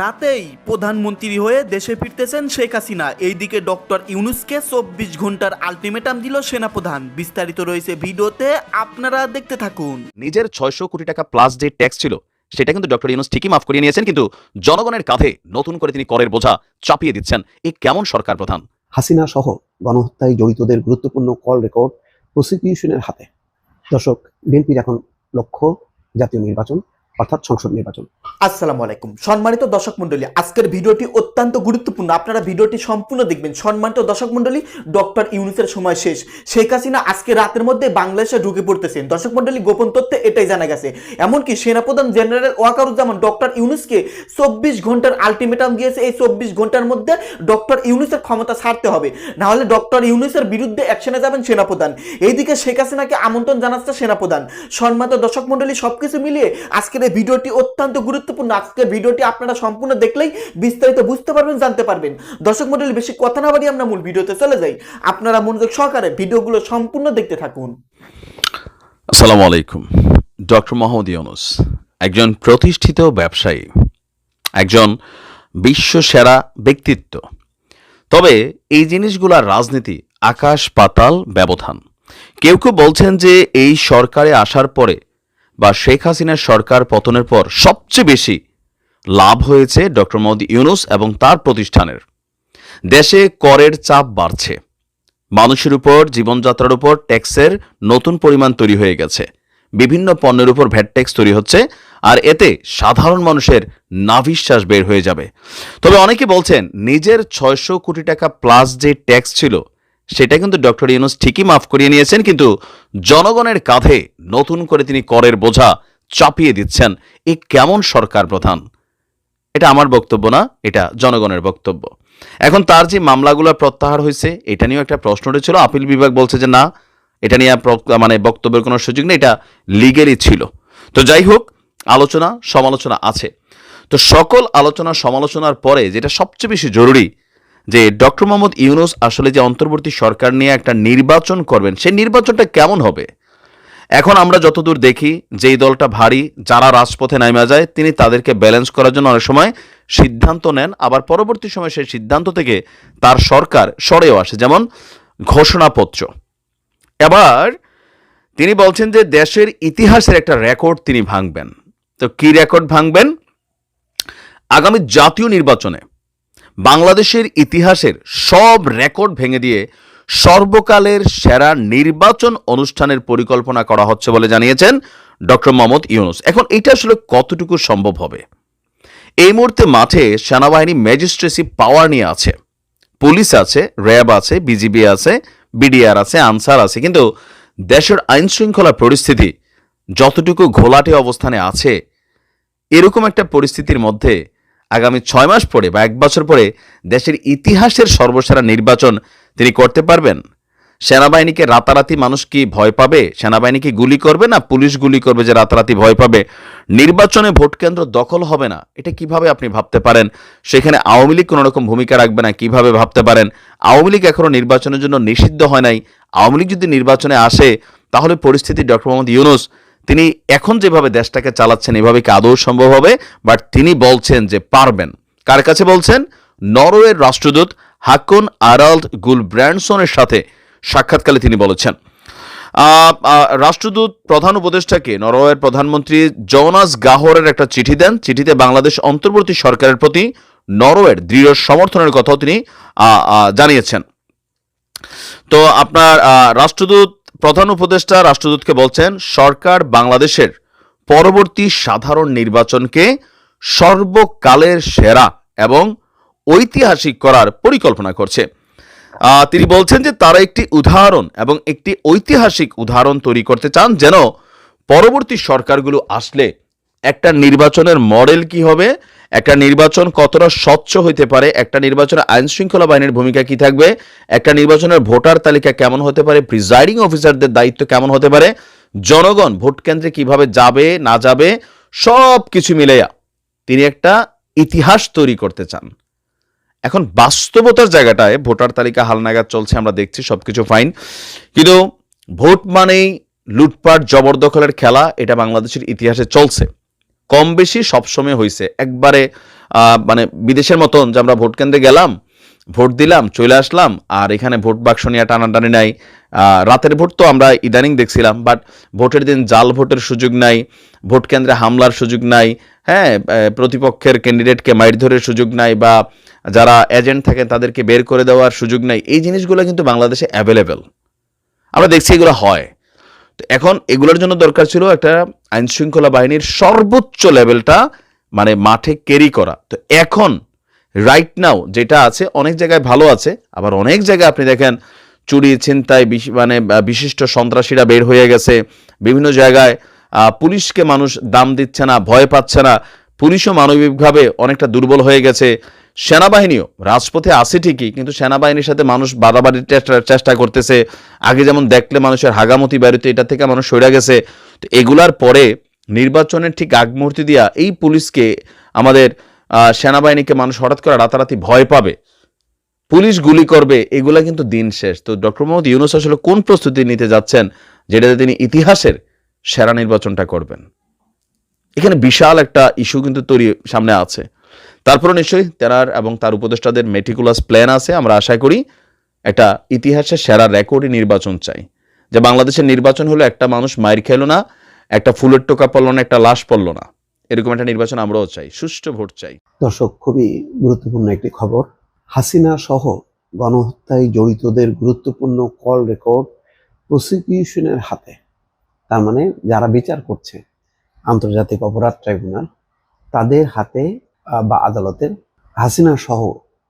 রাতেই প্রধানমন্ত্রী হয়ে দেশে ফিরতেছেন শেখ হাসিনা। এইদিকে ডক্টর ইউনুসকে চব্বিশ ঘণ্টার আলটিমেটাম দিল সেনাপ্রধান। বিস্তারিত রয়েছে ভিডিওতে আপনারা দেখতে থাকুন। নিজের ছয়শো কোটি টাকা প্লাস যে ট্যাক্স ছিল সেটা কিন্তু ডক্টর ইউনুস ঠিকই মাফ করিয়ে নিয়েছেন কিন্তু জনগণের কাঁধে নতুন করে তিনি করের বোঝা চাপিয়ে দিচ্ছেন। এ কেমন সরকার প্রধান? হাসিনা সহ গণহত্যায় জড়িতদের গুরুত্বপূর্ণ কল রেকর্ড প্রসিকিউশনের হাতে। দর্শক বিএনপির এখন লক্ষ্য জাতীয় নির্বাচন অর্থাৎ সংসদ নির্বাচন। আসসালামু আলাইকুম। সম্মানিত দর্শক মন্ডলী আজকের ভিডিওটি অত্যন্ত গুরুত্বপূর্ণ। আপনারা ভিডিওটি সম্পূর্ণ দেখবেন। সম্মানিত দর্শক মন্ডলী ডক্টর ইউনুসের সময় শেষ। শেখ হাসিনা আজকে রাতের মধ্যে বাংলাদেশে ঢুকে পড়তেছেন। দর্শক মন্ডলী গোপন তথ্যে এটাই জানা গেছে। এমনকি সেনাপ্রধান জেনারেল ওয়াকারুজ্জামান, ডক্টর ইউনুসকে চব্বিশ ঘণ্টার আলটিমেটাম দিয়েছে। এই চব্বিশ ঘণ্টার মধ্যে ডক্টর ইউনুসের ক্ষমতা ছাড়তে হবে। না হলে ডক্টর ইউনুসের বিরুদ্ধে অ্যাকশনে যাবেন সেনাপ্রধান। এইদিকে শেখ হাসিনাকে আমন্ত্রণ জানাচ্ছে সেনাপ্রধান। সম্মানিত দর্শক মন্ডলী সবকিছু মিলিয়ে আজকের এই ভিডিওটি অত্যন্ত গুরুত্বপূর্ণ। আজকের ভিডিওটি আপনারা সম্পূর্ণ দেখলেই বিস্তারিত বুঝতে পারবেন, জানতে পারবেন। দর্শক মন্ডলী বেশি কথা না বাড়িয়ে আমরা মূল ভিডিওতে চলে যাই। আপনারা মনোযোগ সহকারে ভিডিওগুলো সম্পূর্ণ দেখতে থাকুন। আসসালামু আলাইকুম। ডক্টর মোহাম্মদ ইউনুস, একজন প্রতিষ্ঠিত ব্যবসায়ী, একজন বিশ্ব সেরা ব্যক্তিত্ব। তবে এই জিনিসগুলার রাজনীতি আকাশ পাতাল ব্যবধান। কেউ কেউ বলছেন যে এই সরকারে আসার পরে বা শেখ হাসিনার সরকার পতনের পর সবচেয়ে বেশি লাভ হয়েছে ডক্টর মোহাম্মদ ইউনুস এবং তার প্রতিষ্ঠানের। দেশে করের চাপ বাড়ছে। মানুষের উপর, জীবনযাত্রার উপর ট্যাক্সের নতুন পরিমাণ তৈরি হয়ে গেছে। বিভিন্ন পণ্যের উপর ভ্যাট ট্যাক্স তৈরি হচ্ছে আর এতে সাধারণ মানুষের নাভিশ্বাস বের হয়ে যাবে। তবে অনেকে বলছেন, নিজের ছয়শো কোটি টাকা প্লাস যে ট্যাক্স ছিল সেটা কিন্তু ডক্টর ইউনুস ঠিকই মাফ করিয়ে নিয়েছেন, কিন্তু জনগণের কাঁধে নতুন করে তিনি করের বোঝা চাপিয়ে দিচ্ছেন। এ কেমন সরকার প্রধান? এটা আমার বক্তব্য না, এটা জনগণের বক্তব্য। এখন তার যে মামলাগুলো প্রত্যাহার হয়েছে, এটা নিয়েও একটা প্রশ্ন উঠেছিল। আপিল বিভাগ বলছে যে না, এটা নিয়ে মানে বক্তব্যের কোনো সুযোগ নেই, এটা লিগেলই ছিল। তো যাই হোক, আলোচনা সমালোচনা আছে। তো সকল আলোচনা সমালোচনার পরে যেটা সবচেয়ে বেশি জরুরি যে ডক্টর মোহাম্মদ ইউনুস আসলে যে অন্তর্বর্তী সরকার নিয়ে একটা নির্বাচন করবেন, সেই নির্বাচনটা কেমন হবে? এখন আমরা যতদূর দেখি, যেই দলটা ভারী, যারা রাজপথে নামা যায়, তিনি তাদেরকে ব্যালেন্স করার জন্য অনেক সময় সিদ্ধান্ত নেন, আবার পরবর্তী সময় সেই সিদ্ধান্ত থেকে তার সরকার সরেও আসে, যেমন ঘোষণাপত্র। এবার তিনি বলছেন যে দেশের ইতিহাসের একটা রেকর্ড তিনি ভাঙবেন। তো কি রেকর্ড ভাঙবেন? আগামী জাতীয় নির্বাচনে বাংলাদেশের ইতিহাসের সব রেকর্ড ভেঙে দিয়ে সর্বকালের সেরা নির্বাচন অনুষ্ঠানের পরিকল্পনা করা হচ্ছে বলে জানিয়েছেন ডক্টর মোহাম্মদ ইউনুস। এখন এটা আসলে কতটুকু সম্ভব হবে? এই মুহূর্তে মাঠে সেনাবাহিনী ম্যাজিস্ট্রেসি পাওয়ার নিয়ে আছে। পুলিশ আছে, র্যাব আছে, বিজিবি আছে, বিডিআর আছে, আনসার আছে, কিন্তু দেশের আইন শৃঙ্খলা পরিস্থিতি যতটুকু ঘোলাটে অবস্থানে আছে, এরকম একটা পরিস্থিতির মধ্যে আগামী ছয় মাস পরে বা এক বছর পরে দেশের ইতিহাসের সর্বসেরা নির্বাচন তিনি করতে পারবেন। সেনাবাহিনীকে রাতারাতি মানুষ কি ভয় পাবে? সেনাবাহিনীকে গুলি করবে না পুলিশ গুলি করবে যে রাতারাতি ভয় পাবে? নির্বাচনে ভোট কেন্দ্র দখল হবে না, এটা কীভাবে আপনি ভাবতে পারেন? সেখানে আওয়ামী লীগ কোনো রকম ভূমিকা রাখবে না, কীভাবে ভাবতে পারেন? আওয়ামী লীগ এখনও নির্বাচনের জন্য নিষিদ্ধ হয় নাই। আওয়ামী লীগ যদি নির্বাচনে আসে, তাহলে পরিস্থিতি ডক্টর মোহাম্মদ ইউনুস তিনি এখন যেভাবে দেশটাকে চালাচ্ছেন, এভাবে কি আদৌ সম্ভব হবে? বাট তিনি বলছেন যে পারবেন। কার কাছে বলছেন? নরওয়ের রাষ্ট্রদূত হাকুন আরাল্ড গুল ব্র্যান্ডসনের সাথে সাক্ষাৎকালে তিনি বলেছেন। রাষ্ট্রদূত প্রধান উপদেষ্টাকে নরওয়ের প্রধানমন্ত্রী জোনাস গাহরের একটা চিঠি দেন। চিঠিতে বাংলাদেশ অন্তর্বর্তী সরকারের প্রতি নরওয়ের দৃঢ় সমর্থনের কথাও তিনি জানিয়েছেন। তো আপনার রাষ্ট্রদূত প্রধান উপদেষ্টা রাষ্ট্রদূতকে বলছেন, সরকার বাংলাদেশের পরবর্তী সাধারণ নির্বাচনকে সর্বকালের সেরা এবং ঐতিহাসিক করার পরিকল্পনা করছে। তিনি বলছেন যে তারা একটি উদাহরণ এবং একটি ঐতিহাসিক উদাহরণ তৈরি করতে চান যেন পরবর্তী সরকারগুলো আসলে একটা নির্বাচনের মডেল কি হবে একটা নির্বাচন কতটা স্বচ্ছ হইতে পারে, একটা নির্বাচনে আইন শৃঙ্খলা বাহিনীর ভূমিকা কি থাকবে, একটা নির্বাচনের ভোটার তালিকা কেমন হতে পারে প্রিজাইডিং অফিসারদের দায়িত্ব কেমন হতে পারে, জনগণ ভোট কেন্দ্রে কীভাবে যাবে, না যাবে সব কিছু মিলেয়া তিনি একটা ইতিহাস তৈরি করতে চান। এখন বাস্তবতার জায়গাটায় ভোটার তালিকা হালনাগাদ চলছে, আমরা দেখছি, সবকিছু ফাইন কিন্তু ভোট মানেই লুটপাট, জবরদখলের খেলা, এটা বাংলাদেশের ইতিহাসে চলছে। কম বেশি সবসময় হয়েছে একবারে মানে বিদেশের মতন যে আমরা ভোট কেন্দ্রে গেলাম, ভোট দিলাম, চলে আসলাম, আর এখানে ভোট বাক্স নিয়ে টানাটানি নাই। রাতের ভোট তো আমরা ইদানিং দেখছিলাম বাট ভোটের দিন জাল ভোটের সুযোগ নাই, ভোট কেন্দ্রে হামলার সুযোগ নাই হ্যাঁ প্রতিপক্ষের ক্যান্ডিডেটকে মাইর ধরে সুযোগ নাই, বা যারা এজেন্ট থাকেন তাদেরকে বের করে দেওয়ার সুযোগ নাই, এই জিনিসগুলো কিন্তু বাংলাদেশে অ্যাভেলেবেল আমরা দেখছি এগুলো হয়। এখন এগুলোর জন্য দরকার ছিল একটা আইন শৃঙ্খলা বাহিনীর সর্বোচ্চ লেভেলটা মানে মাঠে ক্যারি করা। তো এখন রাইট নাও যেটা আছে, অনেক জায়গায় ভালো আছে, আবার অনেক জায়গায় আপনি দেখেন চুরি, ছিনতাই মানে বিশিষ্ট সন্ত্রাসীরা বের হয়ে গেছে। বিভিন্ন জায়গায় পুলিশকে মানুষ দাম দিচ্ছে না, ভয় পাচ্ছে না। পুলিশও মানবিকভাবে অনেকটা দুর্বল হয়ে গেছে। সেনাবাহিনীও, রাজপথে আছে ঠিকই, কিন্তু সেনাবাহিনীর সাথে মানুষ বাড়াবাড়ির চেষ্টা চেষ্টা করতেছে। আগে যেমন দেখলে মানুষের হাগামতি বাড়িতে এটা থেকে মানুষ সরে গেছে। তো এগুলার পরে নির্বাচনের ঠিক আগ মুহূর্তে দিয়া এই পুলিশকে আমাদের সেনাবাহিনীকে মানুষ হঠাৎ করে রাতারাতি ভয় পাবে। পুলিশ গুলি করবে, এগুলা কিন্তু দিন শেষ। তো ডক্টর মোহাম্মদ ইউনুস আসলে কোন প্রস্তুতি নিতে যাচ্ছেন যেটাতে তিনি ইতিহাসের সেরা নির্বাচনটা করবেন? এখানে বিশাল একটা ইস্যু কিন্তু তৈরি সামনে আছে। তারপরে নিশ্চয়ই তেনার এবং তার উপদেষ্টাদের মেটিকুলাস প্ল্যান আছে। আমরা আশা করি একটা ইতিহাসের সেরা রেকর্ডই নির্বাচন চাই। যে বাংলাদেশের নির্বাচন হলো একটা মানুষ মায়ের খেলো না, একটা ফুলের টোকা পড়ল না, একটা লাশ পড়ল না। এরকম একটা নির্বাচন আমরাও চাই, সুষ্ঠু ভোট চাই। দর্শক, খুবই গুরুত্বপূর্ণ একটি খবর। হাসিনা সহ গণহত্যায় জড়িতদের গুরুত্বপূর্ণ কল রেকর্ড প্রসিকিউশনের হাতে। তার মানে যারা বিচার করছে, আন্তর্জাতিক অপরাধ ট্রাইব্যুনাল তাদের হাতে বা আদালতের হাসিনা সহ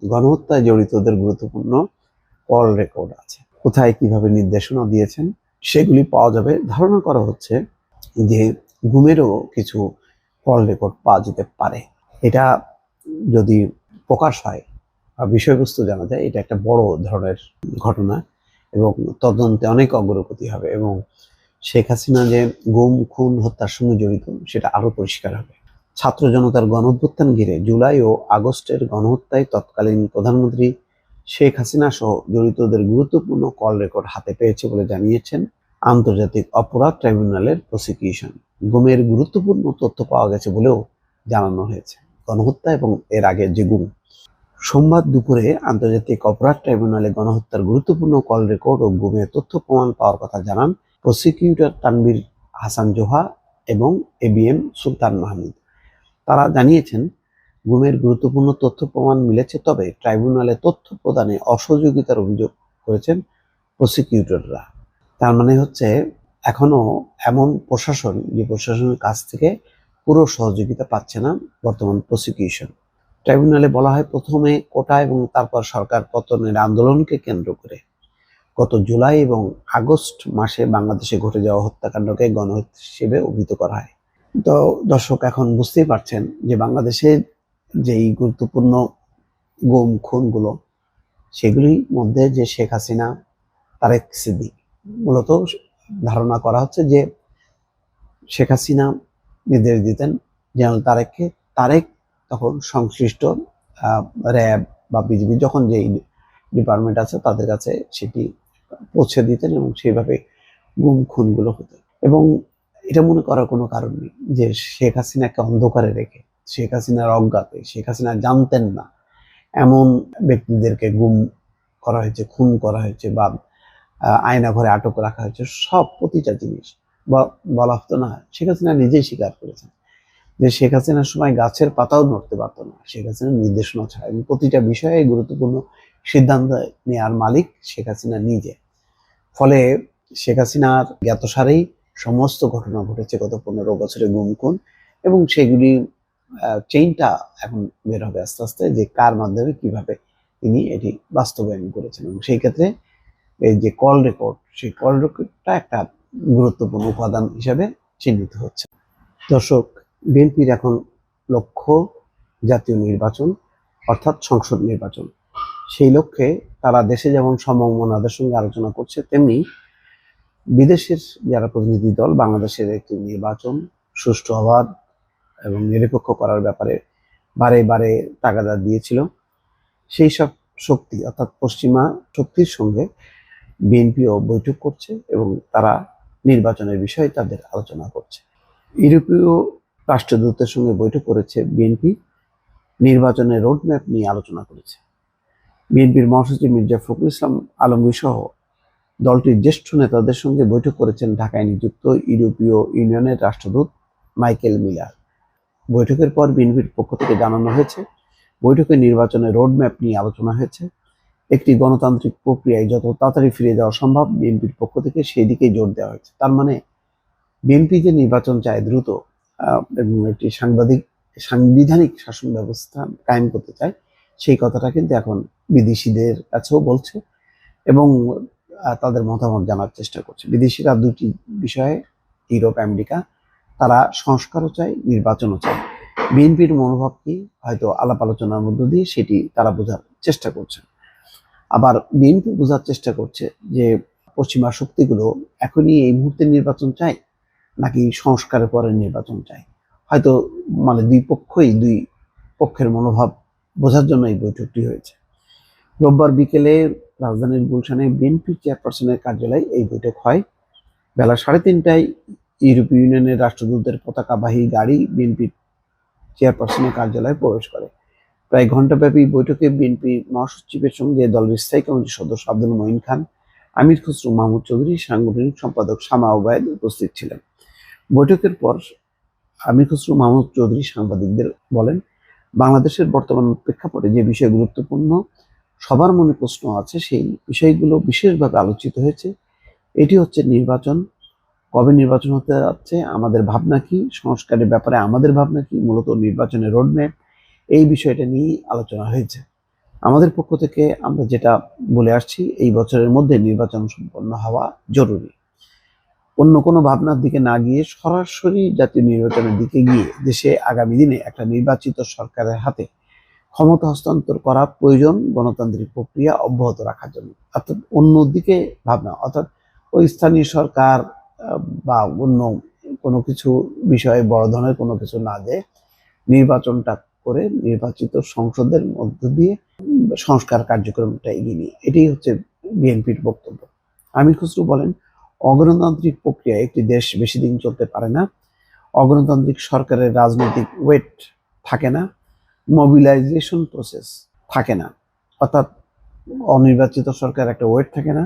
গণহত্যায় জড়িতদের গুরুত্বপূর্ণ কল রেকর্ড আছে। কোথায় কীভাবে নির্দেশনা দিয়েছেন, সেগুলি পাওয়া যাবে। ধারণা করা হচ্ছে যে গুমেরও কিছু কল রেকর্ড পাওয়া যেতে পারে। এটা যদি প্রকাশ হয় বা বিষয়বস্তু জানা যায়, এটা একটা বড় ধরনের ঘটনা এবং তদন্তে অনেক অগ্রগতি হবে এবং শেখ হাসিনা যে গুম, খুন, হত্যার সঙ্গে জড়িত, সেটা আরও পরিষ্কার হবে। ছাত্র জনতার গণঅভ্যুত্থান ঘিরে জুলাই ও আগস্টের গণহত্যায় তৎকালীন প্রধানমন্ত্রী শেখ হাসিনা সহ জড়িতদের গুরুত্বপূর্ণ কল রেকর্ড হাতে পেয়েছে বলে জানিয়েছেন আন্তর্জাতিক অপরাধ ট্রাইব্যুনালের প্রসিকিউশন। গুমের গুরুত্বপূর্ণ তথ্য পাওয়া গেছে বলেও জানানো হয়েছে। গণহত্যা এবং এর আগে যে গুম। সোমবার দুপুরে আন্তর্জাতিক অপরাধ ট্রাইব্যুনালে গণহত্যার গুরুত্বপূর্ণ কল রেকর্ড ও গুমের তথ্য প্রমাণ পাওয়ার কথা জানান প্রসিকিউটর তানবীর হাসান জোহা এবং এবিএম সুলতান মাহমুদ। তারা জানিয়েছেন, গুমের গুরুত্বপূর্ণ তথ্য প্রমাণ মিলেছে, তবে ট্রাইব্যুনালে তথ্য প্রদানে অসহযোগিতার অভিযোগ করেছেন প্রসিকিউটররা। তার মানে হচ্ছে, এখনও এমন প্রশাসন, যে প্রশাসনের কাছ থেকে পুরো সহযোগিতা পাচ্ছে না বর্তমান প্রসিকিউশন। ট্রাইব্যুনালে বলা হয়, প্রথমে কোটা এবং তারপর সরকার পতনের আন্দোলনকে কেন্দ্র করে। গত জুলাই এবং আগস্ট মাসে বাংলাদেশে ঘটে যাওয়া হত্যাকাণ্ডকে গণহত্যা হিসেবে অভিহিত করা হয়। তো দর্শক এখন বুঝতেই পারছেন যে বাংলাদেশের যেই গুরুত্বপূর্ণ গুম, খুনগুলো, সেগুলির মধ্যে যে শেখ হাসিনা, তারেক সিদ্দিক, মূলত ধারণা করা হচ্ছে যে শেখ হাসিনা নির্দেশ দিতেন জেনারেল তারেককে, তারেক তখন সংশ্লিষ্ট র্যাব বা বিজিবি যখন যেই ডিপার্টমেন্ট আছে তাদের কাছে সেটি পৌঁছে দিতেন এবং সেইভাবে গুম, খুনগুলো হতো। এবং এটা মনে করার কোনো কারণ নেই যে শেখ হাসিনাকে অন্ধকারে রেখে, শেখ হাসিনার অজ্ঞাতে, শেখ হাসিনা জানতেন না এমন ব্যক্তিদেরকে গুম করা হয়েছে, খুন করা হয়েছে বা আয়না ঘরে আটক রাখা হয়েছে, সব প্রতিটা জিনিস। বলা হতো না, শেখ হাসিনা নিজেই স্বীকার করেছেন যে শেখ হাসিনার সময় গাছের পাতাও নড়তে পারতো না। শেখ হাসিনার নির্দেশনা ছাড়া। এবং প্রতিটা বিষয়ে গুরুত্বপূর্ণ সিদ্ধান্ত নেওয়ার মালিক শেখ হাসিনা নিজে। ফলে শেখ হাসিনার জ্ঞাতসারেই সমস্ত ঘটনা ঘটেছে গত পনেরো বছরে গুম খুন এবং সেগুলি চেইনটা এখন বের হবে আস্তে আস্তে যে কার মাধ্যমে কীভাবে তিনি এটি বাস্তবায়ন করেছেন। এবং সেই ক্ষেত্রে এই যে কল রেকর্ড সেই কল রেকর্ডটা একটা গুরুত্বপূর্ণ উপাদান হিসাবে চিহ্নিত হচ্ছে। দর্শক, বিএনপির এখন লক্ষ্য জাতীয় নির্বাচন, অর্থাৎ সংসদ নির্বাচন। সেই লক্ষ্যে তারা দেশে যেমন সমমনাদের সঙ্গে আলোচনা করছে, তেমনি বিদেশের যারা প্রতিনিধি দল, বাংলাদেশের একটি নির্বাচন সুষ্ঠু অবাধ এবং নিরপেক্ষ করার ব্যাপারে বারে বারে তাগাদা দিয়েছিল। সেই সব শক্তি, অর্থাৎ পশ্চিমা শক্তির সঙ্গে বিএনপিও বৈঠক করছে এবং তারা নির্বাচনের বিষয়ে তাদের আলোচনা করছে। ইউরোপীয় রাষ্ট্রদূতের সঙ্গে বৈঠক করেছে বিএনপি, নির্বাচনের রোডম্যাপ নিয়ে আলোচনা করেছে। বিএনপির মহাসচিব মির্জা ফখরুল ইসলাম আলমগীর সহ দলটির জ্যেষ্ঠ নেতাদের সঙ্গে বৈঠক করেছেন ঢাকায় নিযুক্ত ইউরোপীয় ইউনিয়নের রাষ্ট্রদূত মাইকেল মিলার। বৈঠকের পর বিএনপির পক্ষ থেকে জানানো হয়েছে বৈঠকে নির্বাচনের রোডম্যাপ নিয়ে আলোচনা হয়েছে। একটি গণতান্ত্রিক প্রক্রিয়ায় যত তাড়াতাড়ি ফিরে যাওয়া সম্ভব বিএনপির পক্ষ থেকে সেই দিকেই জোর দেওয়া হয়েছে। তার মানে বিএনপি যে নির্বাচন চায় দ্রুত এবং একটি সাংবাদিক, সাংবিধানিক শাসন ব্যবস্থা কায়েম করতে চায়, সেই কথাটা কিন্তু এখন বিদেশিদের কাছেও বলছে। এবং তাদের মতামত জানার চেষ্টা করছে। বিদেশিরা দুটি বিষয়ে, ইউরোপ, আমেরিকা, তারা সংস্কারও চায়, নির্বাচনও চায়। বিএনপির মনোভাব কি? হয়তো আলাপ আলোচনার মধ্য দিয়ে সেটি তারা বোঝার চেষ্টা করছে। আবার বিএনপি বোঝার চেষ্টা করছে যে, পশ্চিমা শক্তিগুলো এখনই এই মুহূর্তে নির্বাচন চায়, নাকি সংস্কারের পরে নির্বাচন চায়? হয়তো মানে দুই পক্ষই, দুই পক্ষের মনোভাব বোঝার জন্য এই বৈঠকটি হয়েছে। রোববার বিকেলে রাজধানীর গুলশানে বিএনপি চেয়ারপারসনের কার্যালয়ে এই বৈঠক হয়। বেলা সাড়ে তিনটায় ইউরোপীয় ইউনিয়নের রাষ্ট্রদূতদের পতাকাবাহী গাড়ি বিএনপি চেয়ারপারসনের কার্যালয়ে প্রবেশ করে। প্রায় ঘণ্টাব্যাপী বৈঠকে বিএনপি মহাসচিবের সঙ্গে দলের স্থায়ী কমিটির সদস্য আব্দুল মঈন খান, আমির খসরু, মাহমুদ চৌধুরী, সাংগঠনিক সম্পাদক শামা ওবায়দ উপস্থিত ছিলেন। বৈঠকের পর আমির খসরু, মাহমুদ চৌধুরী সাংবাদিকদের বলেন, বাংলাদেশের বর্তমান প্রেক্ষাপটে যে বিষয় গুরুত্বপূর্ণ সবার মনে প্রশ্ন আছে, সেই বিষয়গুলো বিশেষভাবে আলোচিত হয়েছে। এটি হচ্ছে নির্বাচন। কবে নির্বাচন হতে যাচ্ছে, আমাদের ভাবনা কি, সংস্কারের ব্যাপারে আমাদের ভাবনা কি, মূলত নির্বাচনের রোডম্যাপ এই বিষয়টা নিয়েই আলোচনা হয়েছে। আমাদের পক্ষ থেকে আমরা যেটা বলে আসছি, এই বছরের মধ্যে নির্বাচন সম্পন্ন হওয়া জরুরি। অন্য কোনো ভাবনার দিকে না গিয়ে সরাসরি জাতীয় নির্বাচনের দিকে গিয়ে দেশে আগামী দিনে একটা নির্বাচিত সরকারের হাতে ক্ষমতা হস্তান্তর করা প্রয়োজন গণতান্ত্রিক প্রক্রিয়া অব্যাহত রাখার জন্য। অর্থাৎ অন্যদিকে ভাবনা, অর্থাৎ ওই স্থানীয় সরকার বা অন্য কোনো কিছু বিষয়ে বড় ধরনের কোনো কিছু না যে নির্বাচনটা করে নির্বাচিত সংসদের মধ্য দিয়ে সংস্কার কার্যক্রমটা এগিয়ে নিয়ে। এটাই হচ্ছে বিএনপির বক্তব্য। আমির খসরু বলেন, অগণতান্ত্রিক প্রক্রিয়ায় একটি দেশ বেশি দিন চলতে পারে না। অগণতান্ত্রিক সরকারের রাজনৈতিক ওয়েট থাকে না। মোবিলাইজেশন প্রসেস থাকে না। অর্থাৎ অনির্বাচিত সরকার একটা ওয়েট থাকে না।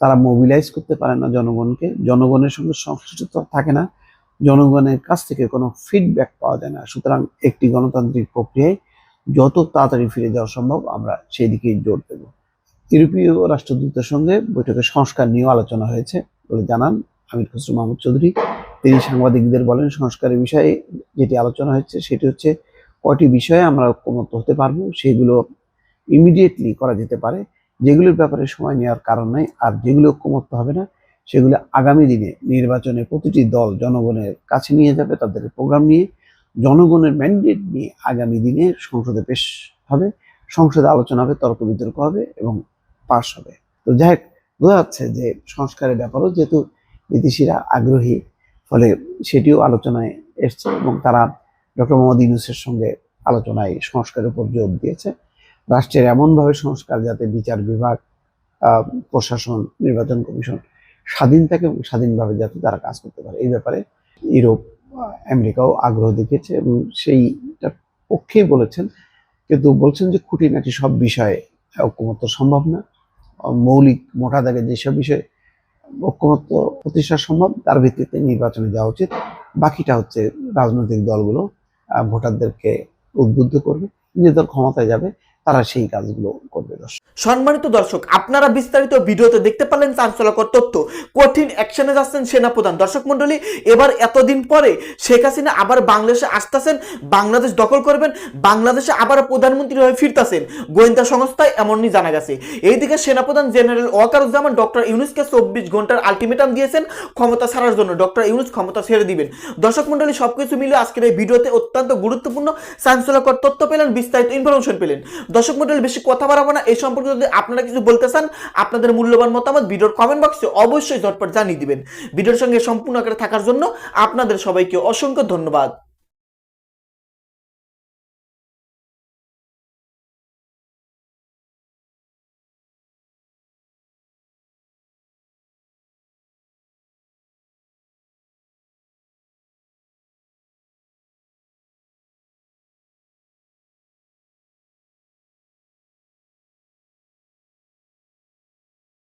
তারা মোবিলাইজ করতে পারে না জনগণকে। জনগণের সঙ্গে সংশ্লিষ্টতা থাকে না। জনগণের কাছ থেকে কোনো ফিডব্যাক পাওয়া যায় না। সুতরাং একটি গণতান্ত্রিক প্রক্রিয়ায় যত তাড়াতাড়ি ফিরে যাওয়া সম্ভব আমরা সেই দিকেই জোর দেব। ইউরোপীয় রাষ্ট্রদূতের সঙ্গে বৈঠকে সংস্কার নিয়েও আলোচনা হয়েছে বলে জানান আমির খসরু মাহমুদ চৌধুরী। তিনি সাংবাদিকদের বলেন, সংস্কারের বিষয়ে যেটি আলোচনা হচ্ছে সেটি হচ্ছে কয়টি বিষয়ে আমরা ঐক্যমত হতে পারব সেগুলো ইমিডিয়েটলি করা যেতে পারে। যেগুলোর ব্যাপারে সময় নেওয়ার কারণ নাই, আর যেগুলো ঐক্যমত হবে না, সেগুলো আগামী দিনে নির্বাচনে প্রতিটি দল জনগণের কাছে নিয়ে যাবে, তাদের প্রোগ্রাম নিয়ে। জনগণের ম্যান্ডেট নিয়ে আগামী দিনে সংসদে পেশ হবে, সংসদে আলোচনা হবে, তর্ক বিতর্ক হবে এবং পাশ হবে। তো যাই হোক, বোঝা যাচ্ছে যে সংস্কারের ব্যাপারও যেহেতু বিদেশিরা আগ্রহী, ফলে সেটিও আলোচনায় এসছে এবং তারা ডক্টর মোহাম্মদ ইউনুসের সঙ্গে আলোচনায় সংস্কারের উপর জোর দিয়েছে। রাষ্ট্রের এমনভাবে সংস্কার যাতে বিচার বিভাগ প্রশাসন, নির্বাচন কমিশন স্বাধীন থাকে এবং স্বাধীনভাবে যাতে তারা কাজ করতে পারে। এই ব্যাপারে ইউরোপ আমেরিকাও আগ্রহ দেখিয়েছে এবং সেইটা পক্ষেই বলেছেন। কিন্তু বলছেন যে খুঁটিনাটি সব বিষয়ে ঐক্যমত্য সম্ভব না। মৌলিক মোটা দাগে যেসব বিষয়ে ঐক্যমত্য প্রতিষ্ঠা সম্ভব, তার ভিত্তিতে নির্বাচনে যাওয়া উচিত। বাকিটা হচ্ছে রাজনৈতিক দলগুলো ভোটারদেরকে উদ্বুদ্ধ করবে নিজের দল ক্ষমতায় যাবে। তারা সেই কাজগুলো করবে দর্শক। সম্মানিত দর্শক, আপনারা বিস্তারিত ভিডিওতে দেখতে পারলেন চাঞ্চল্যকর তথ্য। কঠিন অ্যাকশনে যাচ্ছেন সেনাপ্রধান। দর্শক মন্ডলী এবার এতদিন পরে শেখ হাসিনা আবার বাংলাদেশে আসতেছেন, বাংলাদেশ দখল করবেন, বাংলাদেশে আবার প্রধানমন্ত্রী হয়ে ফিরতেছেন। গোয়েন্দা সংস্থায় এমনই জানা গেছে। এইদিকে সেনাপ্রধান জেনারেল ওয়াকারুজ্জামান ডক্টর ইউনুসকে চব্বিশ ঘণ্টার আলটিমেটাম দিয়েছেন ক্ষমতা ছাড়ার জন্য। ডক্টর ইউনুস ক্ষমতা ছেড়ে দিবেন। দর্শক মন্ডলী সবকিছু মিলে আজকের এই ভিডিওতে অত্যন্ত গুরুত্বপূর্ণ, চাঞ্চল্যকর তথ্য পেলেন, বিস্তারিত ইনফরমেশন পেলেন। দর্শক মন্ডলী, বেশি কথা বাড়াবো না। এই সম্পর্কে যদি আপনারা কিছু বলতে চান, আপনাদের মূল্যবান মতামত ভিডিওর কমেন্ট বক্সে অবশ্যই ঝটপট জানিয়ে দিবেন। ভিডিওর সঙ্গে সম্পূর্ণ আকারে থাকার জন্য আপনাদের সবাইকে অসংখ্য ধন্যবাদ।